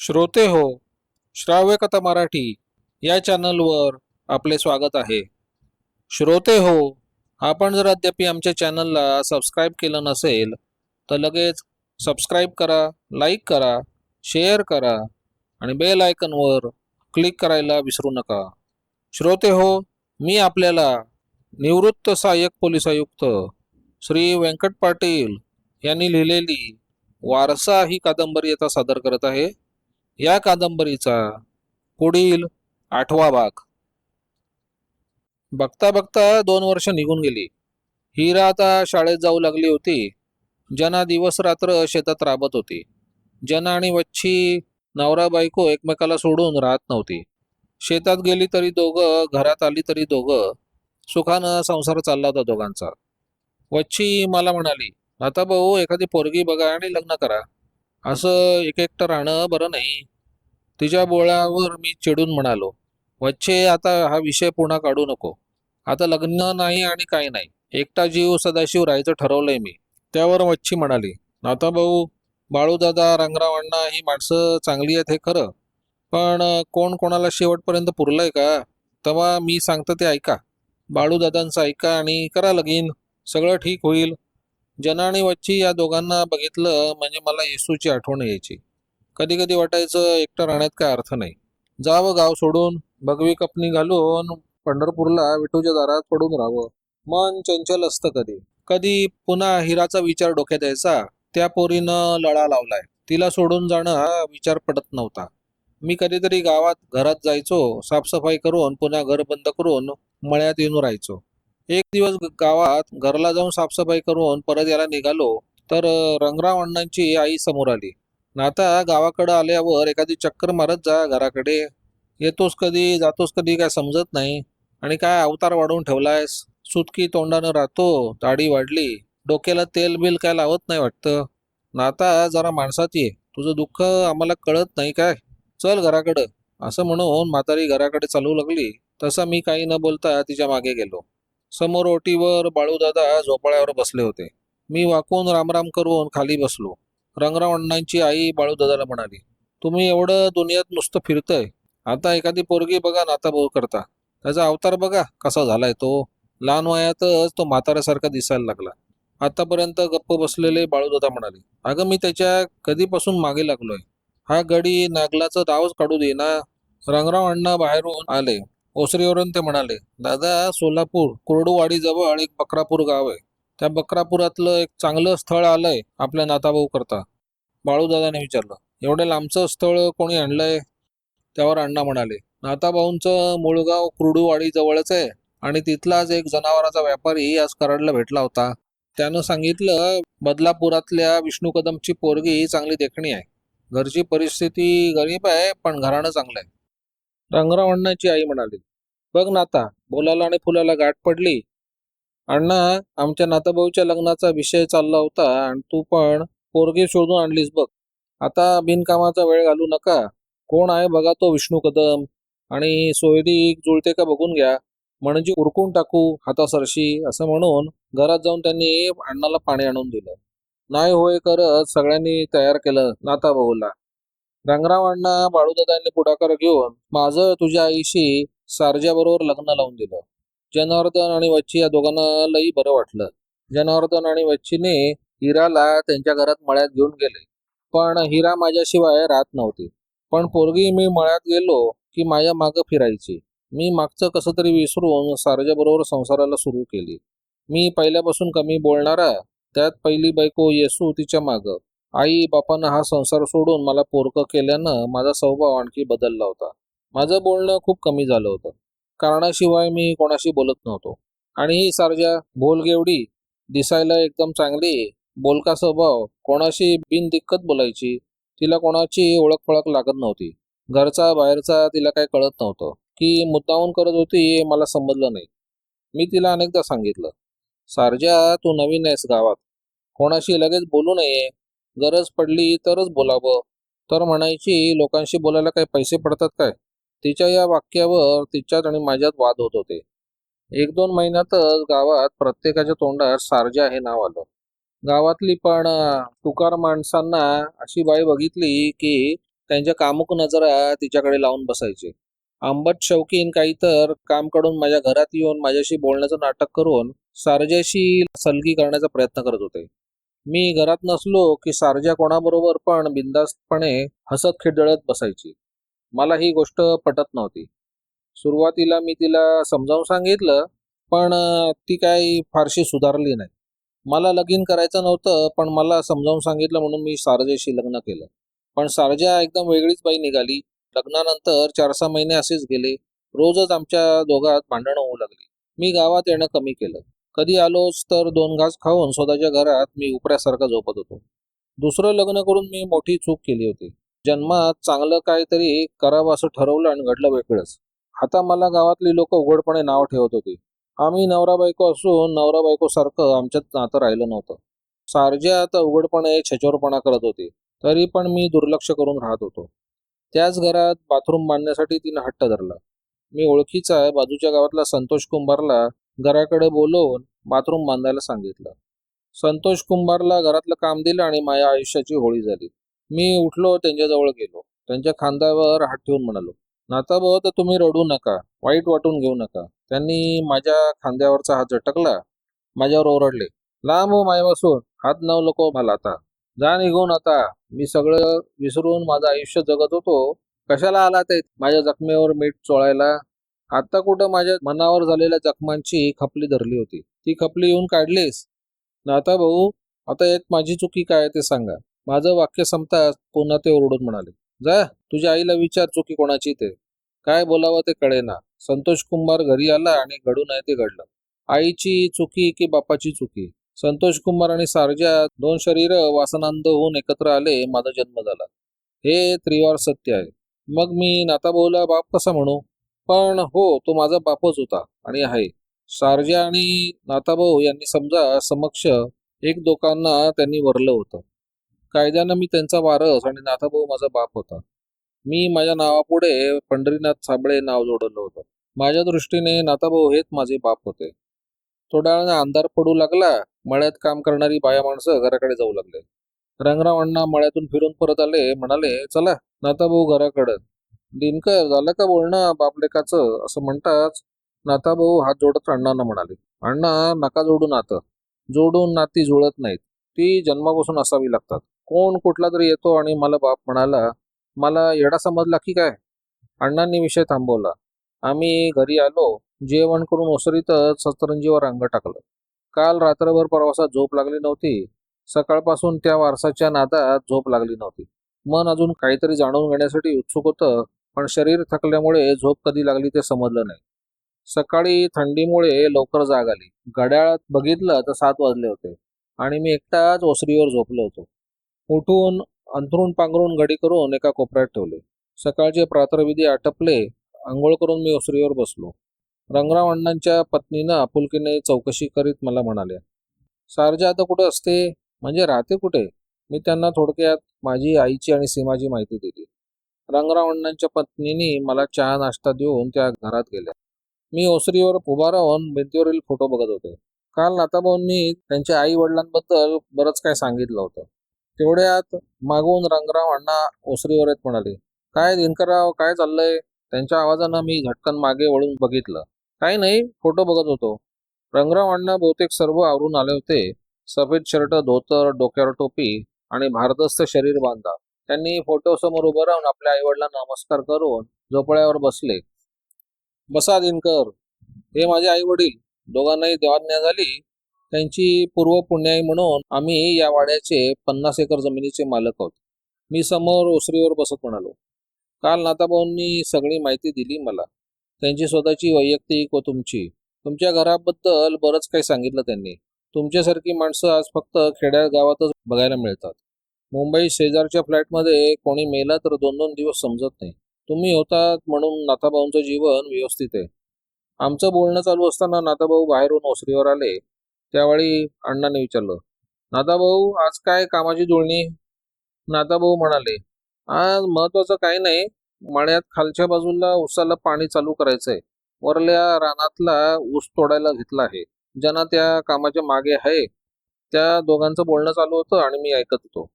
श्रोते हो श्राव्य कथा मराठी या चॅनलवर आपले स्वागत आहे. श्रोते हो आपण जर अद्याप आमच्या चॅनलला सबस्क्राईब केलं नसेल तर लगेच सबस्क्राईब करा लाईक करा शेअर करा आणि बेल आयकनवर क्लिक करायला विसरू नका. श्रोते हो मी आपल्याला निवृत्त सहाय्यक पोलीस आयुक्त श्री व्यंकट पाटील यांनी लिहिलेली वारसा ही कादंबरी आता सादर करत आहे. या कादंबरीचा पुढील आठवा भाग. बघता बघता दोन वर्ष निघून गेली. हिरा आता शाळेत जाऊ लागली होती. जना दिवस रात्र शेतात राबत होती. जना आणि वच्छी नवरा बायको एकमेकाला सोडून राहत नव्हती. शेतात गेली तरी दोघं घरात आली तरी दोघं सुखानं संसार चालला होता दोघांचा. वच्छी मला म्हणाली आता भाऊ एखादी पोरगी बघा आणि लग्न करा. असं एक एकटं राहणं बरं नाही. तिच्या बोळ्यावर मी चिडून म्हणालो वच्छे आता हा विषय पुन्हा काढू नको. आता लग्न नाही आणि काही नाही. एकटा जीव सदाशिव राहायचं ठरवलंय मी. त्यावर वच्छी म्हणाली आता भाऊ बाळूदादा रंगराव अण्णा ही माणसं चांगली आहेत हे खरं. पण कोण कोणाला शेवटपर्यंत पुरलंय का? तेव्हा मी सांगतो ते ऐका. बाळूदादांचं ऐका आणि करा लगीन. सगळं ठीक होईल. जना आणि वच्ची या दोघांना बघितलं म्हणजे मला येसूची आठवण यायची. कधी कधी वाटायचं एकटं राहण्यात काय अर्थ नाही. जावं गाव सोडून भगवी कपनी घालून पंढरपूरला विठूच्या दारात पडून राहावं. मन चंचल असतं कधी. कधी पुन्हा हिराचा विचार डोक्यात यायचा त्या पोरीनं लळा लावलाय. तिला सोडून जाणं हा विचार पडत नव्हता. मी कधीतरी गावात घरात जायचो साफसफाई करून पुन्हा घर बंद करून मळ्यात येऊन राहायचो. एक दिवस गावात घरला जाऊन साफसफाई करून परत यायला निघालो तर रंगराव अण्णांची आई समोर आली. नाता गावाकडं आल्यावर एखादी चक्कर मारत जा घराकडे. येतोस कधी जातोस कधी काय समजत नाही. आणि काय अवतार वाढवून ठेवलायस? सुटकी तोंडानं राहतो दाढी वाढली. डोक्याला तेल बिल काय लावत नाही वाटतं. नाता जरा माणसात ये. तुझं दुःख आम्हाला कळत नाही काय? चल घराकडं. असं म्हणून म्हातारी घराकडे चालू लागली. तसं मी काही न बोलता तिच्यामागे गेलो. समोर ओटीवर बाळूदादा झोपाळ्यावर बसले होते. मी वाकून रामराम करून खाली बसलो. रंगराव अण्णांची आई बाळूदादाला म्हणाली तुम्ही एवढं दुनियात नुसतं फिरतंय. आता एखादी पोरगी बघा नाता भाऊ करता. त्याचा अवतार बघा कसा झालाय तो. लहान वयातच तो म्हाताऱ्यासारखा दिसायला लागला. आतापर्यंत गप्प बसलेले बाळूदादा म्हणाले अगं मी त्याच्या कधीपासून मागे लागलोय. हा गडी नागलाचं दावच काढू दे ना रंगराव अण्णा बाहेरून आले. ओसरीवरून ते म्हणाले दादा सोलापूर कुरडूवाडी जवळ एक बकरापूर गाव आहे. त्या बकरापुरातलं एक चांगलं स्थळ आलंय आपल्या नाताभाऊ करता. बाळूदादाने विचारलं एवढं लांबचं स्थळ कोणी आणलंय? त्यावर अण्णा म्हणाले नाताभाऊंचं मूळगाव कुरडूवाडी जवळच आहे आणि तिथलाच एक जनावराचा व्यापारी आज कराडला भेटला होता. त्यानं सांगितलं बदलापुरातल्या विष्णू कदमची पोरगी चांगली देखणी आहे. घरची परिस्थिती गरीब आहे पण घराणं चांगलं आहे. रंगराव अण्णाची आई म्हणाली बघ नाता बोलाला आणि फुलाला गाठ पडली. अण्णा आमच्या नाताभाऊच्या लग्नाचा विषय चालला होता आणि तू पण पोरगी शोधून आणलीस बघ. आता बिनकामाचा वेळ घालू नका. कोण आहे बघा तो विष्णू कदम. आणि सोयरी जुळते का बघून घ्या. म्हणजे उरकून टाकू हातासरशी असं म्हणून घरात जाऊन त्यांनी अण्णाला पाणी आणून दिलं. नाही होय करत सगळ्यांनी तयार केलं नाताभाऊला. अण्णा बाळूदादांनी पुढाकार घेऊन माझं तुझ्या आईशी सारज्याबरोबर लग्न लावून दिलं. जनार्दन आणि वच्ची या दोघांना लई बरं वाटलं. जनार्दन आणि वच्चीने हिराला त्यांच्या घरात मळ्यात घेऊन गेले. पण हिरा माझ्याशिवाय राहत नव्हती. पण पोरगी मी मळ्यात गेलो की माझ्या मागं फिरायची. मी मागचं कसं तरी विसरून सारज्याबरोबर संसाराला सुरू केली. मी पहिल्यापासून कमी बोलणारा त्यात पहिली बायको येसू तिच्या मागं. आई बापानं हा संसार सोडून मला पोरकं केल्यानं माझा स्वभाव आणखी बदलला होता. माझं बोलणं खूप कमी झालं होतं. कारणाशिवाय मी कोणाशी बोलत नव्हतो. आणि ही सारजा भोलगेवडी दिसायला एकदम चांगली. बोलका स्वभाव. कोणाशी बिनदिक्कत बोलायची. तिला कोणाची ओळख पळख लागत नव्हती. घरचा बाहेरचा तिला काही कळत नव्हतं. की मुद्दाहून करत होती हे मला समजलं नाही. मी तिला अनेकदा सांगितलं सारजा तू नवीन आहेस गावात. कोणाशी लगेच बोलू नये. गरज पडली तरच बोलावं. तर म्हणायची लोकांशी बोलायला काही पैसे पडतात काय? तिच्या या वाक्यावर तिच्यात आणि माझ्यात वाद होत होते. एक दोन महिन्यातच गावात प्रत्येकाच्या तोंडात सारजा हे नाव आलं. गावातली पण तुकार माणसांना अशी बाई बघितली की त्यांच्या कामुक नजरा तिच्याकडे लावून बसायचे. आंबट शौकीन काही तर काम काढून माझ्या घरात येऊन माझ्याशी बोलण्याचं नाटक करून सारजाशी सलगी करण्याचा प्रयत्न करत होते. मी घरात नसलो की सारजा कोणाबरोबर पण बिंदास्तपणे हसत खिडळत बसायची. मला ही गोष्ट पटत नव्हती. सुरुवातीला मी तिला समजावून सांगितलं पण ती काही फारशी सुधारली नाही. मला लगीन करायचं नव्हतं पण मला समजावून सांगितलं म्हणून मी सारजेशी लग्न केलं. पण सारजा एकदम वेगळीच बाई निघाली. लग्नानंतर चार सहा महिने असेच गेले. रोजच आमच्या दोघात भांडणं होऊ लागली. मी गावात येणं कमी केलं. कधी आलोच तर दोन घास खाऊन स्वतःच्या घरात मी उपऱ्यासारखा झोपत होतो. दुसरं लग्न करून मी मोठी चूक केली होती. जन्मात चांगलं काहीतरी करावं असं ठरवलं आणि घडलं वेगळंच. आता मला गावातली लोक उघडपणे नाव ठेवत होती. आम्ही नवरा बायको असून नवरा बायको सारखं आमच्यात नातं राहिलं नव्हतं. सारज्या आता उघडपणे छचोरपणा करत होती. तरी पण मी दुर्लक्ष करून राहत होतो. त्याच घरात बाथरूम बांधण्यासाठी तिनं हट्ट धरला. मी ओळखीचा बाजूच्या गावातला संतोष कुंभारला घराकडे बोलवून बाथरूम बांधायला सांगितलं. संतोष कुंभारला घरातलं काम दिलं आणि माझ्या आयुष्याची होळी झाली. मी उठलो त्यांच्याजवळ गेलो. त्यांच्या खांद्यावर हात ठेवून म्हणालो नाता भाऊ तर तुम्ही रडू नका वाईट वाटून घेऊ नका. त्यांनी माझ्या खांद्यावरचा हात झटकला माझ्यावर ओरडले लांब हो मायापासून हात नव नको मला आता. जा निघून आता. मी सगळं विसरून माझं आयुष्य जगत होतो. कशाला आला ते? माझ्या जखमेवर मीठ चोळायला आता कुठं माझ्या मनावर झालेल्या जखमांची खपली धरली होती. ती खपली येऊन काढलीस? नाता भाऊ आता यात माझी चुकी काय ते सांगा. माझं वाक्य संपताच पुन्हा ते ओरडून म्हणाले. जा तुझ्या आईला विचार चुकी कोणाची ते. काय बोलावं ते कळेना संतोष कुंभार घरी आला आणि घडून आहे ते घडलं. आईची चुकी की बापाची चुकी? संतोष कुमार आणि सारजा दोन शरीर वासनांद होऊन एकत्र आले माझा जन्म झाला. हे त्रिवार सत्य आहे. मग मी नाताभाऊला बाप कसा म्हणू? पण हो तो माझा बापच होता आणि आहे. सारजा आणि नाताभाऊ यांनी समजा समक्ष एक दोकांना त्यांनी वरलं होतं. कायद्यानं मी त्यांचा वारस आणि नाथाभाऊ माझा बाप होता. मी माझ्या नावापुढे पंढरीनाथ साबळे नाव जोडलं होतं. माझ्या दृष्टीने नाताभाऊ हेच माझे बाप होते. थोड्या वेळाने अंधार पडू लागला मळ्यात काम करणारी बाया माणसं घराकडे जाऊ लागले. रंगराव अण्णा मळ्यातून फिरून परत आले म्हणाले चला नाताभाऊ घराकडं. दिनकर झालं का बोलणं बापलेकाचं? असं म्हणताच नाथाभाऊ हात जोडत अण्णांना म्हणाले. अण्णा नका जोडू नातं. जोडून नाती जुळत नाहीत. ती जन्मापासून असावी लागतात. कोण कुठला तरी येतो आणि मला बाप म्हणाला मला येडा समजला की काय? अण्णांनी विषय थांबवला. आम्ही घरी आलो. जेवण करून ओसरीतच सतरंजीवर अंग टाकलं. काल रात्रभर प्रवासात झोप लागली नव्हती. सकाळपासून त्या वारसाच्या नादात झोप लागली नव्हती. मन अजून काहीतरी जाणून घेण्यासाठी उत्सुक होतं. पण शरीर थकल्यामुळे झोप कधी लागली ते समजलं नाही. सकाळी थंडीमुळे लवकर जाग आली. घड्याळात बघितलं तर सात वाजले होते आणि मी एकटाच ओसरीवर झोपलो होतो. उठून अंथरून पांघरून घडी करून एका कोपऱ्यात ठेवले. सकाळचे प्रातर्विधी आटपले आंघोळ करून मी ओसरीवर बसलो. रंगराव अण्णांच्या पत्नीनं आपुलकीने चौकशी करीत मला म्हणाल्या सारजा आता कुठं असते? म्हणजे राहते कुठे? मी त्यांना थोडक्यात माझी आईची आणि सीमाची माहिती दिली. रंगरावण्णांच्या पत्नीनी पत्नीने मला चहा नाश्ता देऊन त्या घरात गेल्या. मी ओसरीवर उभा राहून भिंतीवरील फोटो बघत होते. काल नाताभाऊंनी त्यांच्या आई वडिलांबद्दल बरंच काय सांगितलं होतं. तेवढ्यात मागून रंगराव अण्णा ओसरीवर येत म्हणाले काय दिनकरराव काय चाललंय? त्यांच्या आवाजानं मी झटकन मागे वळून बघितलं. काही नाही फोटो बघत होतो. रंगराव अण्णा बहुतेक सर्व आवरून आले होते. सफेद शर्ट धोतर डोक्यावर टोपी आणि भारदस्त शरीर बांधा. त्यांनी फोटो समोर उभं राहून आपल्या आई वडिलांना नमस्कार करून झोपड्यावर बसले. बसा दिनकर हे माझे आई वडील दोघांनाही देवाज्ञा झाली. त्यांची पूर्व पुण्याई म्हणून आम्ही या वाड्याचे पन्नास एकर जमिनीचे मालक आहोत. मी समोर ओसरीवर बसत म्हणालो. काल नाताभाऊंनी सगळी माहिती दिली मला. त्यांची स्वतःची वैयक्तिक व तुमची. तुमच्या घराबद्दल बरंच काही सांगितलं त्यांनी. तुमच्यासारखी माणसं आज फक्त खेड्या गावातच बघायला मिळतात. मुंबई शेजारच्या फ्लॅटमध्ये कोणी मेला तर दोन दोन दिवस समजत नाही. तुम्ही होतात म्हणून नाथाभाऊंचं जीवन व्यवस्थित आहे. आमचं बोलणं चालू असताना नाथाभाऊ बाहेरून ओसरीवर आले. त्यावेळी अण्णाने विचारलं नाथाभाऊ आज काय कामाची जुळणी? नाथाभाऊ म्हणाले आज महत्वाचं काही नाही. माळ्यात खालच्या बाजूला उसाला पाणी चालू करायचंय. वरल्या रानातला ऊस तोडायला घेतला आहे. ज्यांना त्या कामाच्या मागे आहे त्या दोघांचं बोलणं चालू होतं आणि मी ऐकत होतो.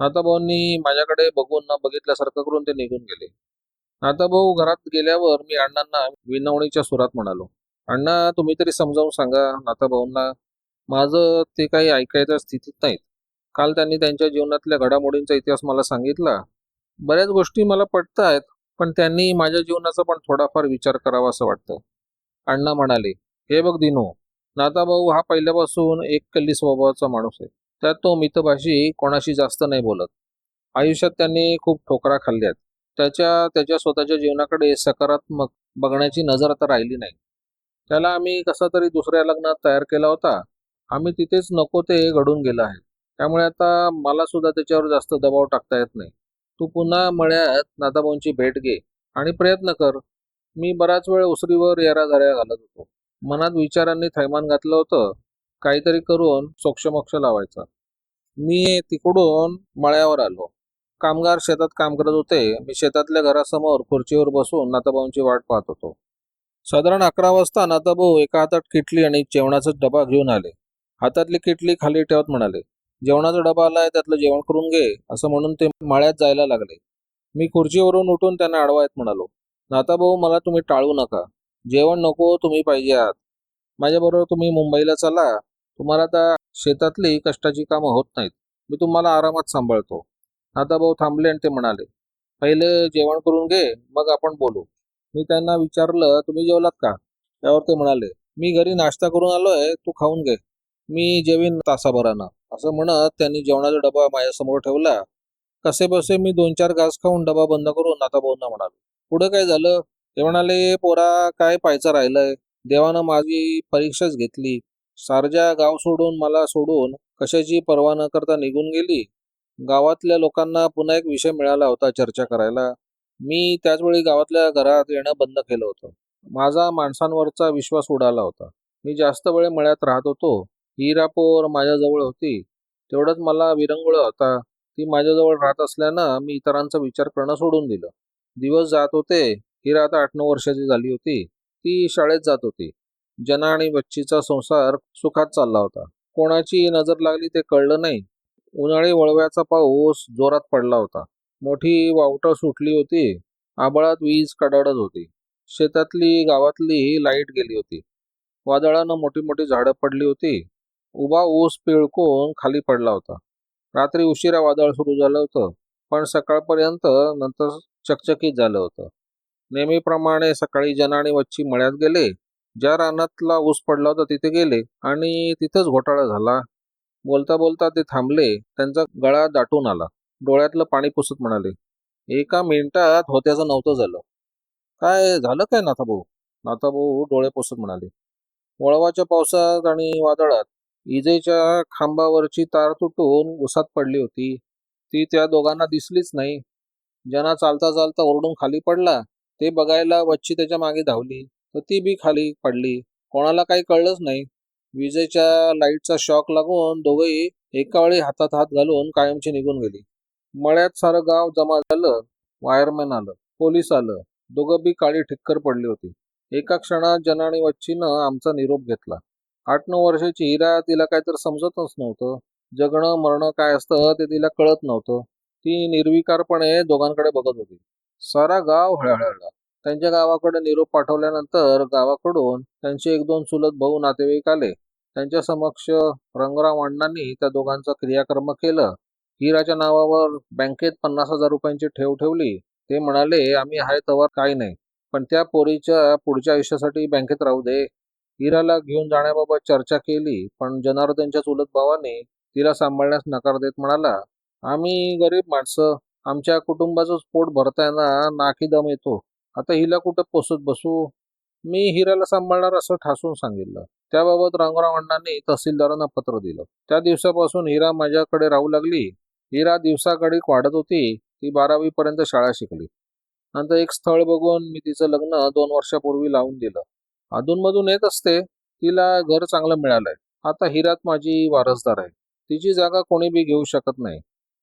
नाथाभाऊंनी माझ्याकडे बघून ना बघितल्यासारखं करून ते निघून गेले. नाथाभाऊ घरात गेल्यावर मी अण्णांना विनवणीच्या सुरात म्हणालो अण्णा तुम्ही तरी समजावून सांगा नाथाभाऊंना माझं ते काही ऐकायच्या स्थितीत नाहीत. काल त्यांनी त्यांच्या जीवनातल्या घडामोडींचा इतिहास मला सांगितला. बऱ्याच गोष्टी मला पटतायत पण त्यांनी माझ्या जीवनाचा पण थोडाफार विचार करावा असं वाटतं. अण्णा म्हणाले हे बघ दिनो नाथाभाऊ हा पहिल्यापासून एक कल्ली स्वभावाचा माणूस आहे. त्यात तो मितभाषी कोणाशी जास्त नाही बोलत. आयुष्यात त्यांनी खूप ठोकरा खाल्ल्यात. त्याच्या त्याच्या स्वतःच्या जीवनाकडे सकारात्मक बघण्याची नजर आता राहिली नाही. त्याला आम्ही कसा तरी दुसऱ्या लग्नात तयार केला होता आम्ही तिथेच नको ते घडून गेलं आहे. त्यामुळे आता मला सुद्धा त्याच्यावर जास्त दबाव टाकता येत नाही. तू पुन्हा मळ्यात नाताभाऊंची भेट घे आणि प्रयत्न कर. मी बराच वेळ उसरीवर येराझाऱ्या घालत होतो. मनात विचारांनी थैमान घातलं होतं काहीतरी करून सोक्षमोक्ष लावायचा. मी तिकडून मळ्यावर आलो. कामगार शेतात काम करत होते. मी शेतातल्या घरासमोर खुर्चीवर बसून नाताभाऊंची वाट पाहत होतो. साधारण अकरा वाजता नाताभाऊ एका हातात किटली आणि जेवणाचा डबा घेऊन आले. हातातली किटली खाली ठेवत म्हणाले जेवणाचा डबा आलाय त्यातलं जेवण करून घे असं म्हणून ते माळ्यात जायला लागले. मी खुर्चीवरून उठून त्यांना अडवायत म्हणालो नाताभाऊ मला तुम्ही टाळू नका. जेवण नको तुम्ही पाहिजे आहात. माझ्याबरोबर तुम्ही मुंबईला चला. तुम्हाला आता शेतातली कष्टाची कामं होत नाहीत. मी तुम्हाला आरामात सांभाळतो. नाथाभाऊ थांबले आणि ते म्हणाले पहिले जेवण करून घे मग आपण बोलू. मी त्यांना विचारलं तुम्ही जेवलात का? त्यावर ते म्हणाले मी घरी नाश्ता करून आलोय तू खाऊन घे. मी जेवीन तासाभरानं. असं म्हणत त्यांनी जेवणाचा डबा माझ्यासमोर ठेवला. कसे बसे मी दोन चार घास खाऊन डबा बंद करून नाथाभाऊंना म्हणालो. पुढं काय झालं? ते म्हणाले पोरा काय पाहायचं राहिलंय? देवानं माझी परीक्षाच घेतली. सारजा गाव सोडून मला सोडून कशाची पर्वा न करता निघून गेली. गावातल्या लोकांना पुन्हा एक विषय मिळाला होता चर्चा करायला. मी त्याचवेळी गावातल्या घरात येणं बंद केलं होतं. माझा माणसांवरचा विश्वास उडाला होता. मी जास्त वेळ मळ्यात राहत होतो. हिरापोर माझ्याजवळ होती. तेवढंच मला विरंगुळ होता. ती माझ्याजवळ राहत असल्यानं मी इतरांचा विचार करणं सोडून दिलं. दिवस जात होते. हिरा आता आठ नऊ वर्षाची झाली होती. ती शाळेत जात होती. जना आणि बच्चीचा संसार सुखात चालला होता. कोणाची नजर लागली ते कळलं नाही. उन्हाळी वळव्याचा पाऊस जोरात पडला होता. मोठी वावटं सुटली होती. आबळात वीज कडाडत होती. शेतातली गावातली लाइट गेली होती. वादळानं मोठी मोठी झाडं पडली होती. उभा ऊस पिळकून खाली पडला होता. रात्री उशिरा वादळ सुरू झालं होतं. पण सकाळपर्यंत नंतर चकचकीत झालं होतं. नेहमीप्रमाणे सकाळी जना आणि वच्ची मळ्यात गेले. ज्या रानातला ऊस पडला होता तिथे गेले आणि तिथंच घोटाळा झाला. बोलता बोलता ते थांबले. त्यांचा गळा दाटून आला. डोळ्यातलं पाणी पुसत म्हणाले एका मिनिटात होत्याचं नव्हतं झालं. काय झालं काय नाथाभाऊ? नाथाभाऊ डोळे पुसत म्हणाले वळवाच्या पावसात आणि वादळात इजेच्या खांबावरची तार तुटून उसात पडली होती. ती त्या दोघांना दिसलीच नाही. जना चालता चालता ओरडून खाली पडला. ते बघायला वच्ची त्याच्यामागे धावली. तर ती बी खाली पडली. कोणाला काही कळलंच नाही. विजेच्या लाईटचा शॉक लागून दोघंही एका वेळी हातात हात घालून कायमची निघून गेली. मळ्यात सारं गाव जमा झालं वायरमॅन आलं पोलीस आलं दोघं बी काळी ठिक्कर पडली होती. एका क्षणात जना आणि वच्चीनं आमचा निरोप घेतला. आठ नऊ वर्षाची हिरा तिला काय तर समजतच नव्हतं. जगणं मरणं काय असतं ते तिला कळत नव्हतं. ती निर्विकारपणे दोघांकडे बघत होती. सारा गाव हळहळला. त्यांच्या गावाकडे निरोप पाठवल्यानंतर गावाकडून त्यांचे एक दोन चुलत भाऊ नातेवाईक आले. त्यांच्या समक्ष रंगराव अण्णांनी त्या दोघांचा क्रियाक्रम केलं. हिराच्या नावावर बँकेत पन्नास हजार रुपयांची ठेव ठेवली. ते म्हणाले आम्ही आहे तवर काही नाही. पण त्या पोरीच्या पुढच्या आयुष्यासाठी बँकेत राहू दे. हिराला घेऊन जाण्याबाबत चर्चा केली पण जनार्दनच्या चुलत भावाने तिला सांभाळण्यास नकार देत म्हणाला आम्ही गरीब माणसं. आमच्या कुटुंबाचं पोट भरताना नाकी दम येतो. आता हिला कुठं पोसत बसू? मी हिराला सांभाळणार असं ठासून सांगितलं. त्याबाबत रंगराव अण्णांनी तहसीलदारांना पत्र दिलं. त्या दिवसापासून हिरा माझ्याकडे राहू लागली. हिरा दिवसाकडे वाढत होती. ती बारावी पर्यंत शाळा शिकली. नंतर एक स्थळ बघून मी तिचं लग्न दोन वर्षापूर्वी लावून दिलं. अधूनमधून येत असते. तिला घर चांगलं मिळालंय. आता हिरात माझी वारसदार आहे. तिची जागा कोणी बी घेऊ शकत नाही.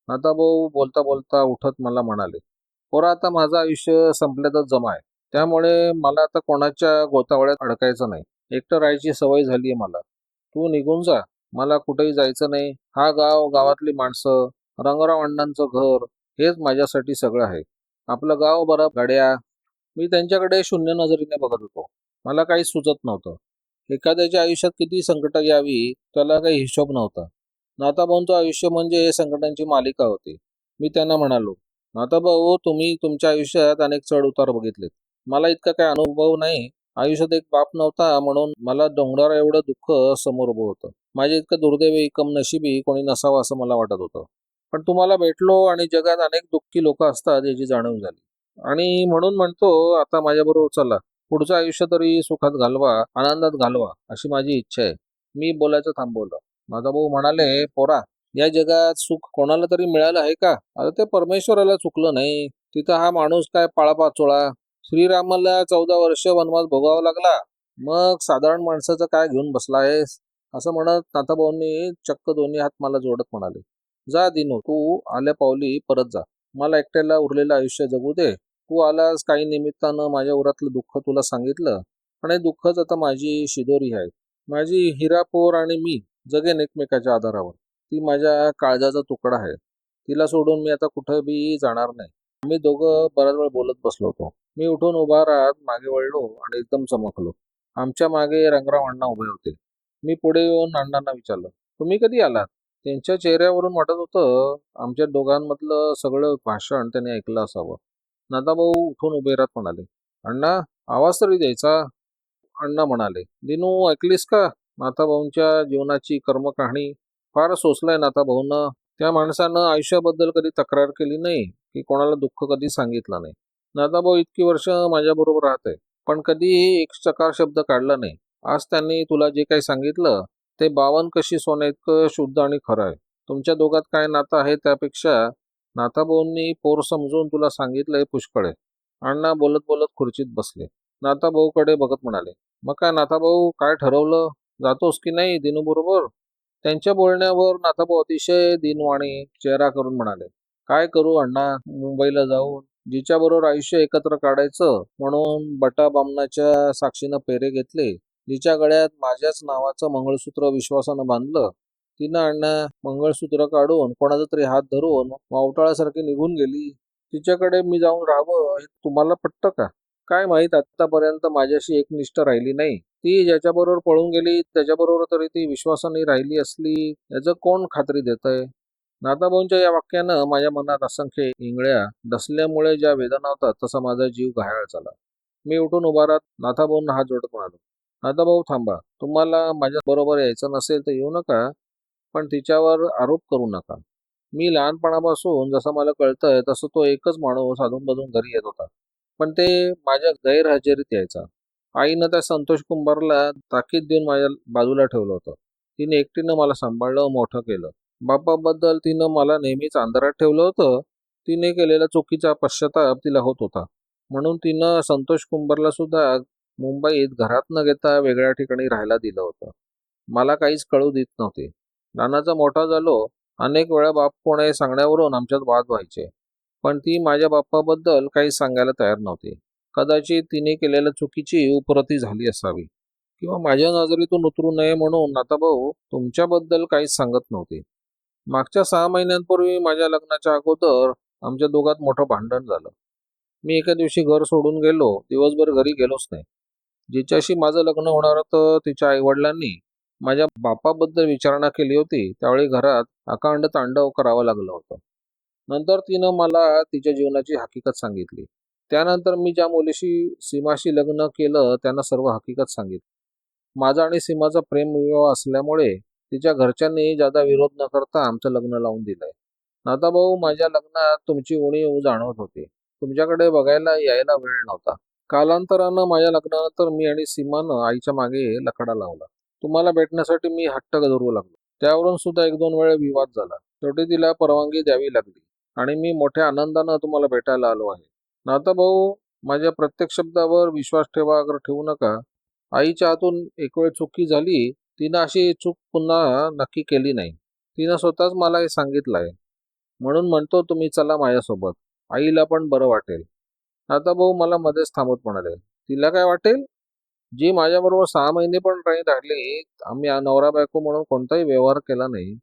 आता भाऊ बोलता बोलता उठत मला म्हणाले पोरा आता माझं आयुष्य संपल्यातच जमा आहे. त्यामुळे मला आता कोणाच्या गोतावळ्यात अडकायचं नाही. एकटं राहायची सवय झाली आहे मला. तू निघून जा. मला कुठेही जायचं नाही. हा गाव गावातली माणसं रंगराव अण्णांचं घर हेच माझ्यासाठी सगळं आहे. आपलं गाव बरं गाड्या. मी त्यांच्याकडे शून्य नजरेने बघत होतो. मला काही सुचत नव्हतं. एखाद्याच्या आयुष्यात किती संकट यावी त्याला काही हिशोब नव्हता. नाताभाऊंचं आयुष्य म्हणजे संकटांची मालिका होती. मी त्यांना म्हणालो नाताभाऊ तुम्ही तुमच्या आयुष्यात अनेक चढ उतार बघितलेत. मला इतका काही अनुभव नाही. आयुष्यात एक बाप नव्हता म्हणून मला डोंगरावर एवढं दुःख समोर उभं होतं. माझ्या इतकं दुर्दैवी कम नशिबी कोणी नसावं असं मला वाटत होतं. पण तुम्हाला भेटलो आणि जगात अनेक दुःखी लोक असतात याची जाणीव झाली. आणि म्हणून म्हणतो आता माझ्याबरोबर चला. पुढचं आयुष्य तरी सुखात घालवा आनंदात घालवा अशी माझी इच्छा आहे. मी बोलायचं थांबवलं. माझा भाऊ म्हणाले पोरा या जगात सुख कोणाला तरी मिळालं आहे का? आता ते परमेश्वराला चुकलं नाही. तिथं हा माणूस काय पाळापाचोळा? श्रीरामाला चौदा वर्ष वनवास भोगावा लागला. मग साधारण माणसाचं काय घेऊन बसला आहेस? असं म्हणत नाथाभाऊंनी चक्क दोन्ही हात मला जोडत म्हणाले. जा दिनू तू आल्या पावली परत जा. मला एकट्याला उरलेलं आयुष्य जगू दे. तू आलास काही निमित्तानं माझ्या उरातलं दुःख तुला सांगितलं. आणि दुःखच आता माझी शिदोरी आहे. माझी हिरापोर आणि मी जगेन एकमेकाच्या आधारावर. ती माझ्या काळजाचा तुकडा आहे. तिला सोडून मी आता कुठं बी जाणार नाही. आम्ही दोघं बराच वेळ बोलत बसलो होतो. मी उठून उभा राहत मागे वळलो आणि एकदम चमकलो. आमच्या मागे रंगराव अण्णा उभे होते. मी पुढे येऊन अण्णांना विचारलं तुम्ही कधी आलात? त्यांच्या चेहऱ्यावरून वाटत होतं आमच्या दोघांमधलं सगळं भाषण त्यांनी ऐकलं असावं. नादाभाऊ उठून उभे राहत म्हणाले अण्णा आवाज तरी द्यायचा. अण्णा म्हणाले दिनू ऐकलीस का? नाथाभाऊंच्या जीवनाची कर्मकहाणी फार सोसलाय नाथाभाऊनं त्या माणसानं आयुष्याबद्दल कधी तक्रार केली नाही की कोणाला दुःख कधी सांगितलं नाही. नाथाभाऊ इतकी वर्ष माझ्याबरोबर राहते पण कधीही एक चकार शब्द काढला नाही. आज त्यांनी तुला जे काही सांगितलं ते बावन कशी सोने इतकं शुद्ध आणि खरं आहे. तुमच्या दोघात काय नातं आहे त्यापेक्षा नाथाभाऊंनी पोर समजून तुला सांगितलंय पुष्कळ आहे. अण्णा बोलत बोलत खुर्चीत बसले. नाथाभाऊकडे बघत म्हणाले मग काय नाथाभाऊ काय ठरवलं? जातोस की नाही दिनू बरोबर? त्यांच्या बोलण्यावर नाथाभाऊ अतिशय दिनवाणी चेहरा करून म्हणाले काय करू अण्णा मुंबईला जाऊन? जिच्या बरोबर आयुष्य एकत्र काढायचं म्हणून बटा बामणाच्या साक्षीनं पेरे घेतले जिच्या गळ्यात माझ्याच नावाचं मंगळसूत्र विश्वासानं बांधलं तिनं अण्णा मंगळसूत्र काढून कोणाचा तरी हात धरून मावटाळासारखी निघून गेली. तिच्याकडे मी जाऊन राहावं हे तुम्हाला पटतं का? काय माहीत आतापर्यंत माझ्याशी एकनिष्ठ राहिली नाही. ती ज्याच्याबरोबर पळून गेली त्याच्याबरोबर तरी ती विश्वासाने राहिली असली याचं कोण खात्री देतय? नाताभाऊंच्या या वाक्यानं माझ्या मनात असंख्य इंगळ्या डसल्यामुळे ज्या वेदना होतात तसा माझा जीव घायाळ झाला. मी उठून उभा राहत नाथाभाऊंना हात जोडत म्हणालो नाथाभाऊ थांबा. तुम्हाला माझ्या बरोबर यायचं नसेल तर येऊ नका पण तिच्यावर आरोप करू नका. मी लहानपणापासून जसं मला कळतंय तसं तो एकच माणूस अधून बधून घरी येत होता. पण ते माझ्या गैरहजेरीत यायचा. आईनं त्या संतोष कुंभारला ताकीद देऊन माझ्या बाजूला ठेवलं होतं. तिने एकटीनं मला सांभाळलं मोठं केलं. बापाबद्दल तिनं मला नेहमीच अंधारात ठेवलं होतं. तिने केलेला चुकीचा पश्चाताप तिला होत होता. म्हणून तिनं संतोष कुंभारला सुद्धा मुंबईत घरात न घेता वेगळ्या ठिकाणी राहायला दिलं होतं. मला काहीच कळू देत नव्हते. नानाचा मोठा झालो. अनेक वेळा बाप कोण आहे सांगण्यावरून आमच्यात वाद व्हायचे. पण ती माझ्या बाप्पाबद्दल काहीच सांगायला तयार नव्हती. कदाचित तिने केलेल्या चुकीची उपरती झाली असावी. किंवा माझ्या नजरेतून उतरू नये म्हणून भाऊ तुमच्याबद्दल काहीच सांगत नव्हते. मागच्या सहा महिन्यांपूर्वी माझ्या लग्नाच्या अगोदर आमच्या दोघात मोठं भांडण झालं. मी एका दिवशी घर सोडून गेलो दिवसभर घरी गेलोच नाही. जिच्याशी माझं लग्न होणार होतं तिच्या आईवडिलांनी माझ्या बापाबद्दल विचारणा केली होती त्यावेळी घरात अकांड तांडव करावं लागलं होतं. नंतर तिनं मला तिच्या जीवनाची हकीकत सांगितली. त्यानंतर मी ज्या मुलीशी सीमाशी लग्न केलं त्यांना सर्व हकीकत सांगितली. माझा आणि सीमाचा प्रेमविवाह असल्यामुळे तिच्या घरच्यांनी ज्यादा विरोध न करता आमचं लग्न लावून दिलंय. नाता भाऊ माझ्या लग्नात तुमची उणीव जाणवत होती. तुमच्याकडे बघायला यायला वेळ नव्हता. कालांतरानं माझ्या लग्नानंतर मी आणि सीमानं आईच्या मागे लकडा लावला. तुम्हाला भेटण्यासाठी मी हट्ट धरू लागलो. त्यावरून सुद्धा एक दोन वेळ विवाद झाला. शेवटी तिला परवानगी द्यावी लागली. आणि मी मोठ्या आनंदानं तुम्हाला भेटायला आलो आहे. नाता भाऊ माझ्या प्रत्येक शब्दावर विश्वास ठेवा अगर ठेवू नका. आईच्या हातून एक वेळ चुकी झाली तिनं अशी चूक पुन्हा नक्की केली नाही. तिनं स्वतःच मला हे सांगितलं आहे. म्हणून म्हणतो तुम्ही चला माझ्यासोबत. आईला पण बरं वाटेल. आता भाऊ मला मध्येच थांबत म्हणाले तिला काय वाटेल? जी माझ्याबरोबर सहा महिने पण राही धाडली आम्ही नवरा बायको म्हणून कोणताही व्यवहार केला नाही.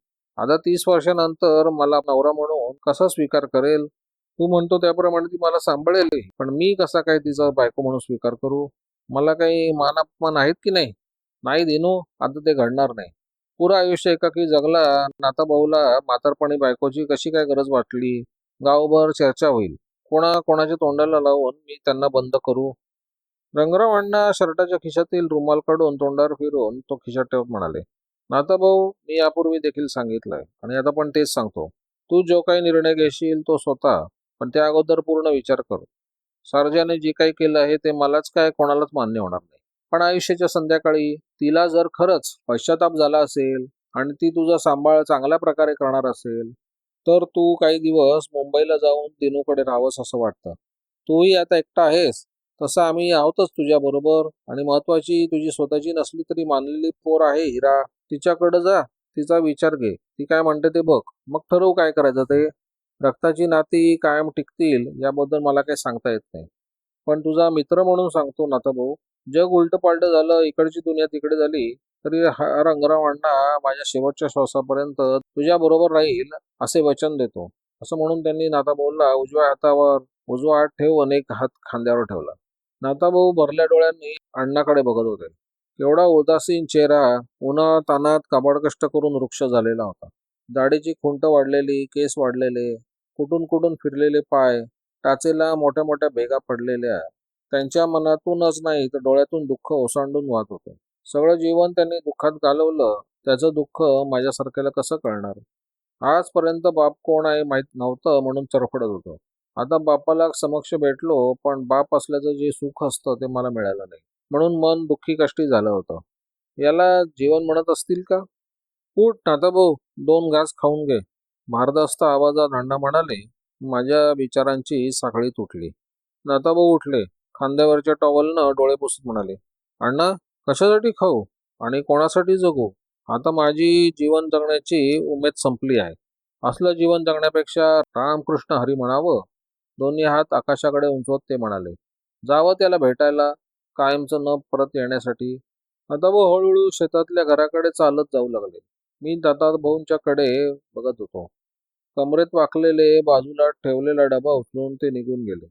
आता तीस वर्षानंतर मला नवरा म्हणून कसा स्वीकार करेल? तू म्हणतो त्याप्रमाणे ती मला सांभाळेल. पण मी कसा काय तिचा बायको म्हणून स्वीकार करू? मला काही मान अपमान आहेत की नाही? नाही देणू आता ते घडणार नाही. पुरं आयुष्य एकाकी जगला नाताभाऊला म्हातारपणी बायकोची कशी काय गरज वाटली? गावभर चर्चा होईल. कोणा कोणाच्या तोंडाला लावून मी त्यांना बंद करू? रंगराव अण्णा शर्टाच्या खिशातील रुमाल काढून तोंडावर फिरून तो खिशात ठेवत म्हणाले नाता भाऊ मी यापूर्वी देखील सांगितलंय. आणि आता पण तेच सांगतो. तू जो काही निर्णय घेशील तो स्वतः पण त्या अगोदर पूर्ण विचार कर. सारजाने जे काही केलं आहे ते मलाच काय कोणालाच मान्य होणार नाही. पण आयुष्याच्या संध्याकाळी तिला जर खरंच पश्चाताप झाला असेल आणि ती तुझा सांभाळ चांगल्या प्रकारे करणार असेल तर तू काही दिवस मुंबईला जाऊन दिनूकडे राहावंस असं वाटतं. तूही आता एकटा आहेस तसं आम्ही आहोतच तुझ्या बरोबर आणि महत्वाची तुझी स्वतःची नसली तरी मानलेली पोर आहे हिरा. तिच्याकडे जा तिचा विचार घे. ती काय म्हणते ते बघ. मग ठरवू काय करायचं ते. रक्ताची नाती कायम टिकतील याबद्दल मला काही सांगता येत नाही. पण तुझा मित्र म्हणून सांगतो नाता भाऊ जग उलट पालट झालं इकडची दुनिया तिकडे झाली तरी हा रंगराव अण्णा माझ्या शेवटच्या श्वासापर्यंत तुझ्या बरोबर राहील असे वचन देतो. असं म्हणून त्यांनी नाताभाऊला उजव्या हातावर उजवा हात ठेवून एक हात खांद्यावर ठेवला. नाताभाऊ भरल्या डोळ्यांनी अण्णाकडे बघत होते. एवढा उदासीन चेहरा उन्हा तानात काबाड कष्ट करून वृक्ष झालेला होता. दाढीची खुंट वाढलेली केस वाढलेले कुठून कुठून फिरलेले पाय टाचेला मोठ्या मोठ्या भेगा पडलेल्या त्यांच्या मनातूनच नाही तर डोळ्यातून दुःख ओसांडून वाहत होते. सगळं जीवन त्यांनी दुःखात घालवलं त्याचं दुःख माझ्यासारख्याला कसं कळणार? आजपर्यंत बाप कोण आहे माहीत नव्हतं म्हणून चरफडत होतं. आता बापाला समक्ष भेटलो पण बाप असल्याचं जे सुख असतं ते मला मिळालं नाही. म्हणून मन दुःखी कष्टी झालं होतं. याला जीवन म्हणत असतील का? उठ नाताभाऊ दोन घास खाऊन घे. मारदास्त आवाजात अण्णा म्हणाले माझ्या विचारांची साखळी तुटली. नाताभाऊ उठले खांद्यावरच्या टॉवलनं डोळे पुसत म्हणाले अण्णा कशासाठी खाऊ? आणि कोणासाठी जगू? आता माझी जीवन जगण्याची उमेद संपली आहे. असलं जीवन जगण्यापेक्षा रामकृष्ण हरी म्हणावं. दोन्ही हात आकाशाकडे उंचवत ते म्हणाले जावं त्याला भेटायला. कायमचं न परत येण्यासाठी. आता व हळूहळू शेतातल्या घराकडे चालत जाऊ लागले. मी दादा भाऊंच्या कडे बघत होतो. कमरेत वाकलेले बाजूला ठेवलेला डबा उचलून ते निघून गेले.